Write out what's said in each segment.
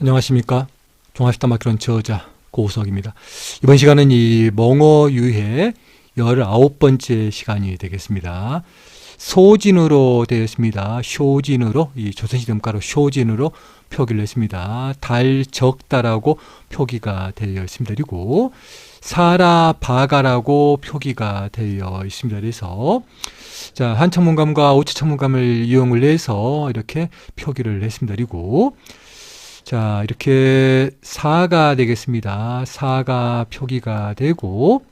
안녕하십니까. 종합식당 마키론 저자 고우석입니다. 이번 시간은 이 멍어 유해 19번째 시간이 되겠습니다. 소진으로 되어 있습니다. 쇼진으로, 이 조선시대 문가로 쇼진으로 표기를 했습니다. 달, 적다라고 표기가 되어 있습니다. 그리고 사라, 바가라고 표기가 되어 있습니다. 그래서 자, 한천문감과 오차천문감을 이용을 해서 이렇게 표기를 했습니다. 그리고 자, 이렇게 사가 되겠습니다. 사가 표기가 되고,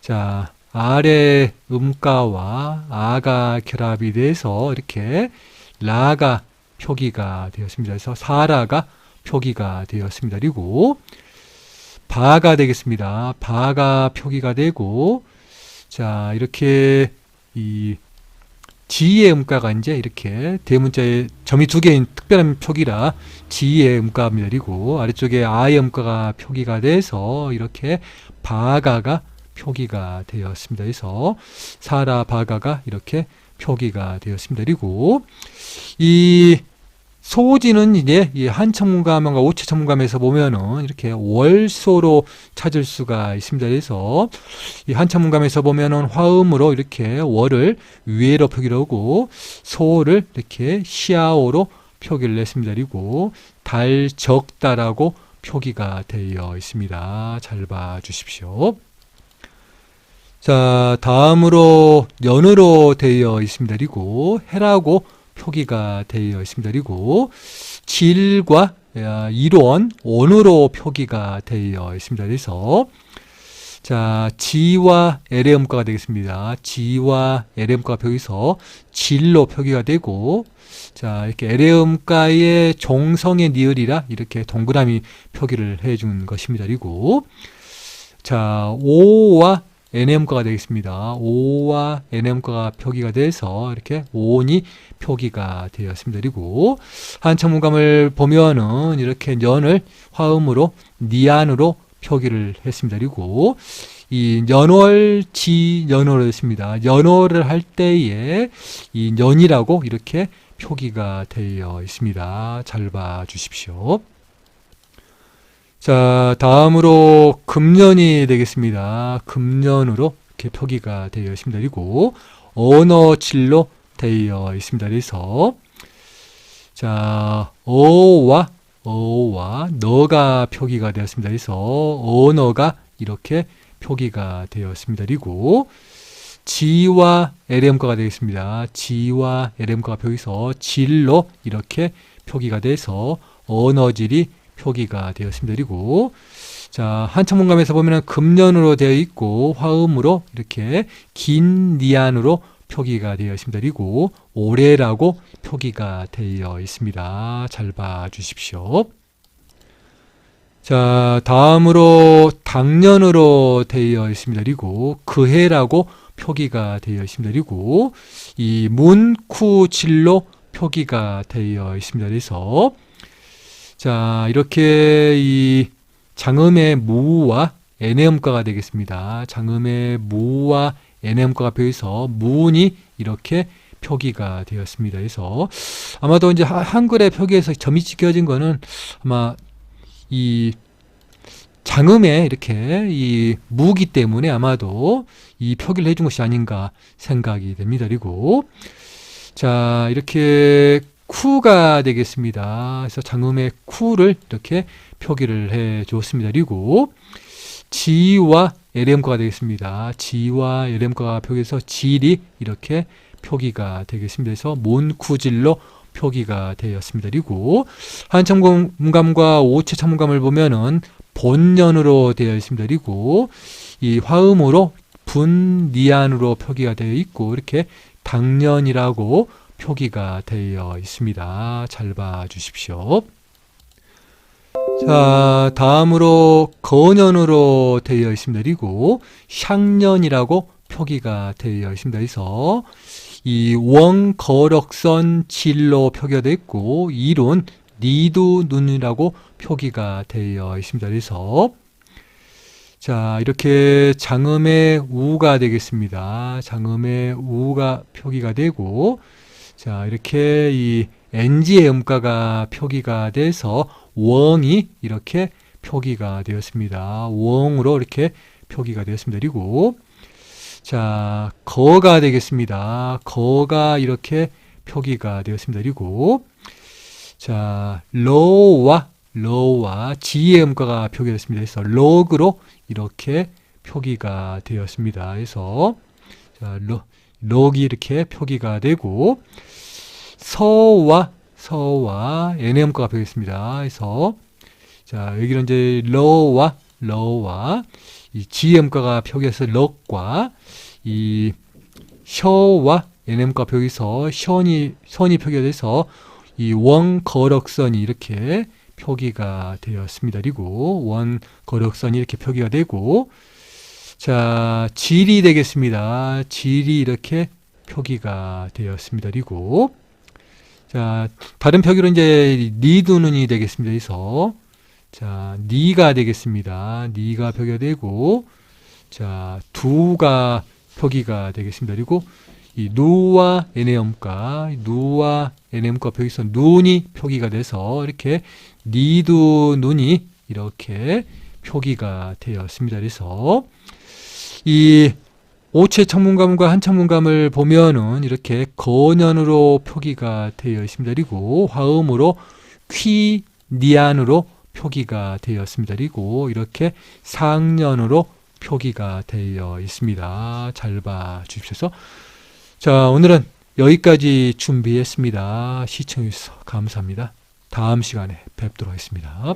자, 아래 음가와 아가 결합이 돼서 이렇게 라가 표기가 되었습니다. 그래서 사라가 표기가 되었습니다. 그리고 바가 되겠습니다. 바가 표기가 되고, 자, 이렇게 이 지의 음가가 이제 이렇게 대문자에 점이 두 개인 특별한 표기라 지의 음가가 내리고 아래쪽에 아의 음가가 표기가 돼서 이렇게 바가가 표기가 되었습니다. 그래서 사라 바가가 이렇게 표기가 되었습니다. 그리고 이 소지는 이제 이 한천문감과 오차천문감에서 보면은 이렇게 월소로 찾을 수가 있습니다. 그래서 이 한천문감에서 보면은 화음으로 이렇게 월을 위에로 표기를 하고 소를 이렇게 시아오로 표기를 했습니다. 그리고 달 적다라고 표기가 되어 있습니다. 잘 봐 주십시오. 자, 다음으로 연으로 되어 있습니다. 그리고 해라고 표기가 되어 있습니다. 그리고 질과 아, 이론, 온으로 표기가 되어 있습니다. 그래서 자, 지와 엘의 음가가 되겠습니다. 지와 엘의 음가가 표기서 질로 표기가 되고 자, 이렇게 엘의 음가의 종성의 니을이라 이렇게 동그라미 표기를 해준 것입니다. 그리고 자, 오와 NM가가 되겠습니다. 오와 NM가가 표기가 돼서 이렇게 온이 표기가 되었습니다. 그리고 한천문감을 보면은 이렇게 년을 화음으로 니안으로 표기를 했습니다. 그리고 이 연월지 연월을 했습니다. 연월을 할 때에 이 년이라고 이렇게 표기가 되어 있습니다. 잘 봐 주십시오. 자, 다음으로 금년이 되겠습니다. 금년으로 이렇게 표기가 되어 있습니다. 그리고 언어질로 되어 있습니다. 그래서 자, 어와 어와 너가 표기가 되었습니다. 그래서 언어가 이렇게 표기가 되었습니다. 그리고 지와 LM가가 되겠습니다. 지와 LM가가 표기서 질로 이렇게 표기가 돼서 언어질이 표기가 되었습니다. 그리고 자 한천문감에서 보면은 금년으로 되어 있고 화음으로 이렇게 긴 니안으로 표기가 되어 있습니다. 그리고 올해라고 표기가 되어 있습니다. 잘 봐 주십시오. 자, 다음으로 당년으로 되어 있습니다. 그리고 그해라고 표기가 되어 있습니다. 그리고 이 문쿠질로 표기가 되어 있습니다. 그래서 자, 이렇게 이 장음의 무와 NM가가 되겠습니다. 장음의 무와 NM가가 표해서 무운이 이렇게 표기가 되었습니다. 그래서 아마도 이제 하- 한글의 표기에서 점이 찍혀진 거는 아마 이 장음에 이렇게 이 무기 때문에 아마도 이 표기를 해준 것이 아닌가 생각이 됩니다. 그리고 자 이렇게 쿠가 되겠습니다. 그래서 장음의 쿠를 이렇게 표기를 해 주었습니다. 그리고 지와 LM가가 되겠습니다. 지와 LM가가 표기해서 질이 이렇게 표기가 되겠습니다. 그래서 몬쿠질로 표기가 되었습니다. 그리고 한천문감과 오체천문감을 보면은 본년으로 되어 있습니다. 그리고 이 화음으로 분니안으로 표기가 되어 있고 이렇게 당년이라고 표기가 되어 있습니다. 잘 봐 주십시오. 자, 다음으로 거년으로 되어 있습니다. 그리고 향년이라고 표기가 되어 있습니다. 그래서 이 원거럭선 질로 표기가 되어 있고 이론 니두 눈이라고 표기가 되어 있습니다. 그래서 자, 이렇게 장음의 우가 되겠습니다. 장음의 우가 표기가 되고 자, 이렇게 이 NG의 음가가 표기가 돼서 웡이 이렇게 표기가 되었습니다. 웡으로 이렇게 표기가 되었습니다. 그리고 자, 거가 되겠습니다. 거가 이렇게 표기가 되었습니다. 그리고 자, 로와 로와 지의 음가가 표기됐습니다. 그래서 록으로 이렇게 표기가 되었습니다. 그래서 자, 로, 록이 이렇게 표기가 되고 서와 서와 음가가 표기됐습니다. 그래서 자, 여기는 이제 로와 로와 이 음가가 표기해서 럭과 이 셔와 nm가 표기서 션이 선이 표기가 돼서 이 원거력선이 이렇게 표기가 되었습니다. 그리고 원거력선이 이렇게 표기가 되고 자 질이 되겠습니다. 질이 이렇게 표기가 되었습니다. 그리고 자 다른 표기로 이제 니두는이 되겠습니다. 그래서 자 니가 되겠습니다. 니가 표기가 되고 자 두가 표기가 되겠습니다. 그리고 이 누와 nm가 누와 nm가 표기서 눈이 표기가 돼서 이렇게 니두 눈이 이렇게 표기가 되었습니다. 그래서 이 오체 청문감과 한청문감을 보면은 이렇게 건연으로 표기가 되어 있습니다. 그리고 화음으로 퀴 니안으로 표기가 되었습니다. 그리고 이렇게 상년으로 표기가 되어 있습니다. 잘 봐 주십시오. 자, 오늘은 여기까지 준비했습니다. 시청해주셔서 감사합니다. 다음 시간에 뵙도록 하겠습니다.